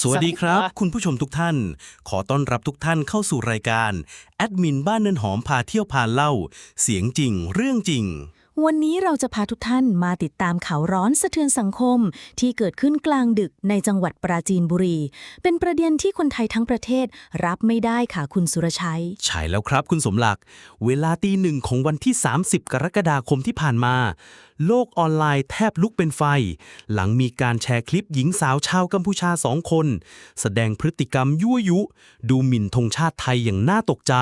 สวัสดีครับ คุณผู้ชมทุกท่าน ขอต้อนรับทุกท่านเข้าสู่รายการ แอดมินบ้านเนินหอมพาเที่ยวพาเล่า เสียงจริง เรื่องจริง วันนี้เราจะพาทุกท่านมาติดตามข่าวร้อนสะเทือนสังคม ที่เกิดขึ้นกลางดึกในจังหวัดปราจีนบุรี เป็นประเด็นที่คนไทยทั้งประเทศรับไม่ได้ค่ะคุณสุรชัย ใช่แล้วครับคุณสมหลัก เวลาตีหนึ่งของวันที่ 30 กรกฎาคมที่ผ่านมา โลกออนไลน์แทบลุกเป็นไฟ หลังมีการแชร์คลิปหญิงสาวชาวกัมพูชาสองคน แสดงพฤติกรรมยั่วยุ ดูหมิ่นธงชาติไทยอย่างน่าตกใจ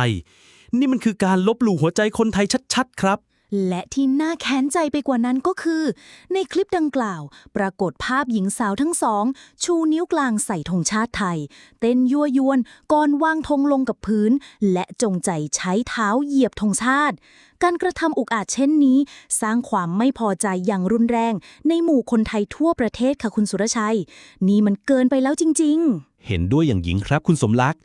นี่มันคือการลบหลู่หัวใจคนไทยชัดๆ ครับ และที่น่าแค้นใจไปกว่านั้นก็คือ ในคลิปดังกล่าว ปรากฏภาพหญิงสาวทั้งสอง ชูนิ้วกลางใส่ธงชาติไทย เต้นยั่วยวนก่อนวางธงลงกับพื้น และจงใจใช้เท้าเหยียบธงชาติ การกระทำอุกอาจเช่นนี้ สร้างความไม่พอใจอย่างรุนแรง ในหมู่คนไทยทั่วประเทศค่ะคุณสุรชัย นี่มันเกินไปแล้วจริง ๆ เห็นด้วยอย่างยิ่งครับคุณสมลักษ์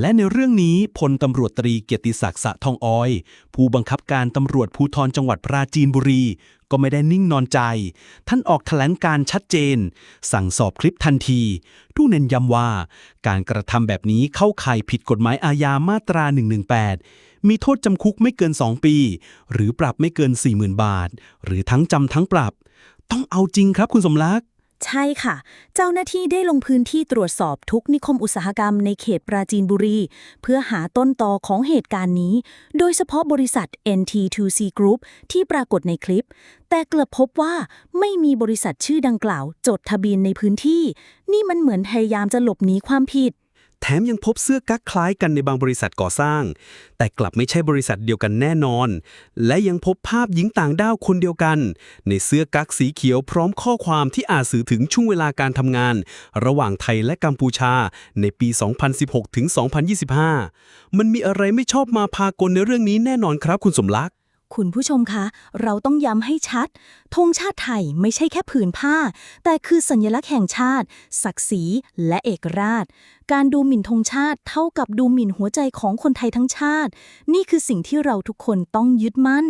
และในเรื่องนี้พลตำรวจตรีเกียรติศักดิ์สะทองออย ผู้บังคับการตำรวจภูธรจังหวัดปราจีนบุรี ก็ไม่ได้นิ่งนอนใจ ท่านออกแถลงการชัดเจน สั่งสอบคลิปทันทีทู่เน้นย้ำว่า การกระทำแบบนี้เข้าข่ายผิดกฎหมายอาญามาตรา 118 มีโทษจำคุกไม่เกิน 2 ปี หรือปรับไม่เกิน 40,000 บาท หรือทั้งจำทั้งปรับ ต้องเอาจริงครับคุณสมลักษ์ ใช่ค่ะ เจ้าหน้าที่ได้ลงพื้นที่ตรวจสอบทุกนิคมอุตสาหกรรมในเขตปราจีนบุรี เพื่อหาต้นตอของเหตุการณ์นี้ โดยเฉพาะบริษัท NT2C Group ที่ปรากฏในคลิป แต่กลับพบว่าไม่มีบริษัทชื่อดังกล่าว จดทะเบียนในพื้นที่ นี่มันเหมือนพยายามจะหลบหนีความผิด แถมยังพบเสื้อกั๊กคล้ายกันในบางบริษัทก่อสร้าง แต่กลับไม่ใช่บริษัทเดียวกันแน่นอน และยังพบภาพหญิงต่างด้าวคนเดียวกัน ในเสื้อกั๊กสีเขียวพร้อมข้อความที่อาจสื่อถึงช่วงเวลาการทำงาน ระหว่างไทยและกัมพูชา ในปี 2016 ถึง 2025 มันมีอะไรไม่ชอบมาพากลในเรื่องนี้แน่นอนครับคุณสมลักษ คุณผู้ชมคะ เราต้องย้ำให้ชัด ธงชาติไทยไม่ใช่แค่ผืนผ้า แต่คือสัญลักษณ์แห่งชาติ ศักดิ์ศรีและเอกราช การดูหมิ่นธงชาติเท่ากับดูหมิ่นหัวใจของคนไทยทั้งชาติ นี่คือสิ่งที่เราทุกคนต้องยึดมั่น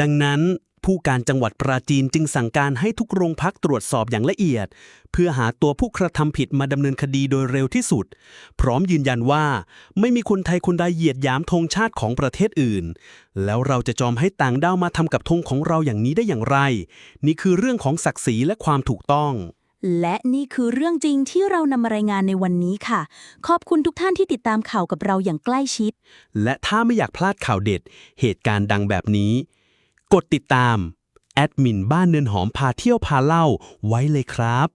ดังนั้น ผู้การจังหวัดปราจีนจึงสั่งการให้ทุกโรงพักตรวจสอบอย่างละเอียด เพื่อหาตัวผู้กระทำผิดมาดำเนินคดีโดยเร็วที่สุด พร้อมยืนยันว่า ไม่มีคนไทยคนใดเหยียดหยามธงชาติของประเทศอื่น แล้วเราจะจอมให้ต่างด้าวมาทำกับธงของเราอย่างนี้ได้อย่างไร นี่คือเรื่องของศักดิ์ศรีและความถูกต้องและนี่คือเรื่องจริงที่เรานำมารายงานในวันนี้ค่ะ ขอบคุณทุกท่านที่ติดตามข่าวกับเราอย่างใกล้ชิด และถ้าไม่อยากพลาดข่าวเด็ด เหตุการณ์ดังแบบนี้ กดติดตาม แอดมินบ้านเนินหอมพาเที่ยวพาเล่าไว้เลยครับ